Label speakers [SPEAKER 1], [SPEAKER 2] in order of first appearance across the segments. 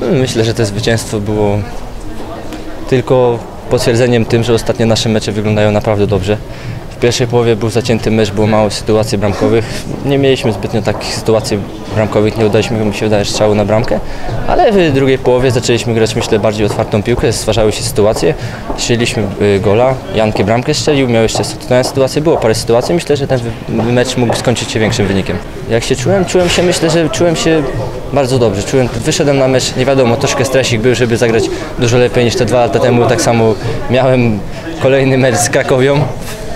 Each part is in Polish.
[SPEAKER 1] Myślę, że to zwycięstwo było tylko potwierdzeniem tym, że ostatnie nasze mecze wyglądają naprawdę dobrze. W pierwszej połowie był zacięty mecz, było mało sytuacji bramkowych. Nie mieliśmy zbytnio takich sytuacji bramkowych, nie udaliśmy, mi się wydaje, strzału na bramkę, ale w drugiej połowie zaczęliśmy grać, myślę, bardziej otwartą piłkę, stwarzały się sytuacje, strzeliliśmy y, gola, Jankę bramkę strzelił, miał jeszcze sytuację, było parę sytuacji, myślę, że ten mecz mógł skończyć się większym wynikiem. Jak się czułem? Czułem się, myślę, że czułem się bardzo dobrze. Czułem, wyszedłem na mecz, nie wiadomo, troszkę stresik był, żeby zagrać dużo lepiej niż te dwa lata temu. Tak samo miałem kolejny mecz z Krakowią.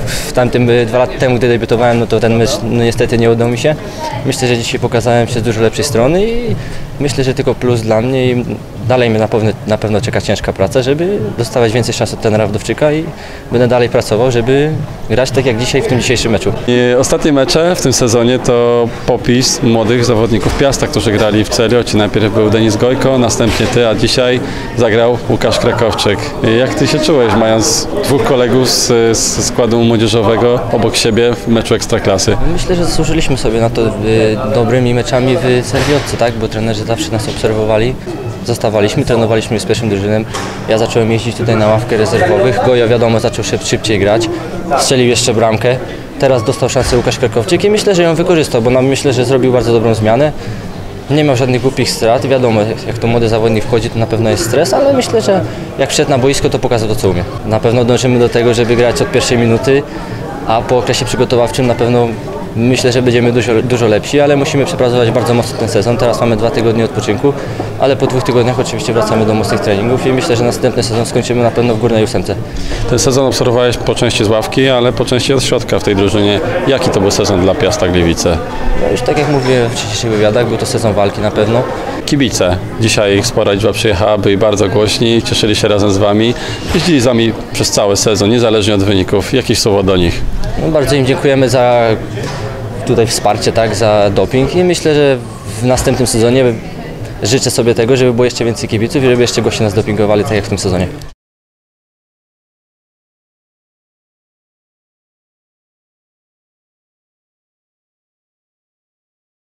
[SPEAKER 1] W tamtym dwa lata temu, gdy debiutowałem, no to ten mecz no, niestety nie udał mi się. Myślę, że dzisiaj pokazałem się z dużo lepszej strony i myślę, że tylko plus dla mnie i dalej mnie na pewno, na pewno czeka ciężka praca, żeby dostawać więcej szans od trenera Wdowczyka i będę dalej pracował, żeby grać tak jak dzisiaj w tym dzisiejszym meczu.
[SPEAKER 2] I ostatnie mecze w tym sezonie to popis młodych zawodników Piasta, którzy grali w Celiocie. Najpierw był Denis Gojko, następnie ty, a dzisiaj zagrał Łukasz Krakowczyk. Jak ty się czułeś, mając dwóch kolegów z, z składu młodzieżowego obok siebie w meczu Ekstraklasy?
[SPEAKER 1] Myślę, że zasłużyliśmy sobie na to y, dobrymi meczami w Serwiotce, tak? bo trenerzy zawsze nas obserwowali. Zostawaliśmy, trenowaliśmy z pierwszym drużynem. Ja zacząłem jeździć tutaj na ławkę rezerwowych. Gojo wiadomo zaczął się szybciej grać. Strzelił jeszcze bramkę. Teraz dostał szansę Łukasz Krakowczyk i myślę, że ją wykorzystał, bo nam myślę, że zrobił bardzo dobrą zmianę. Nie miał żadnych głupich strat. Wiadomo, jak to młody zawodnik wchodzi, to na pewno jest stres, ale myślę, że jak wszedł na boisko, to pokazał to, co umie. Na pewno dążymy do tego, żeby grać od pierwszej minuty, a po okresie przygotowawczym na pewno myślę, że będziemy dużo, dużo lepsi, ale musimy przepracować bardzo mocno ten sezon. Teraz mamy dwa tygodnie odpoczynku, ale po dwóch tygodniach oczywiście wracamy do mocnych treningów i myślę, że następny sezon skończymy na pewno w górnej ósemce.
[SPEAKER 2] Ten sezon obserwowałeś po części z ławki, ale po części od środka w tej drużynie. Jaki to był sezon dla Piasta Gliwice?
[SPEAKER 1] No już tak jak mówiłem w wcześniejszych wywiadach, był to sezon walki na pewno.
[SPEAKER 2] Kibice. Dzisiaj ich spora liczba przyjechała, byli bardzo głośni, cieszyli się razem z wami. Jeździli z wami przez cały sezon, niezależnie od wyników. Jakieś słowo do nich?
[SPEAKER 1] No, bardzo im dziękujemy za tutaj wsparcie, tak, za doping i myślę, że w następnym sezonie życzę sobie tego, żeby było jeszcze więcej kibiców i żeby jeszcze goście nas dopingowali tak jak w tym sezonie.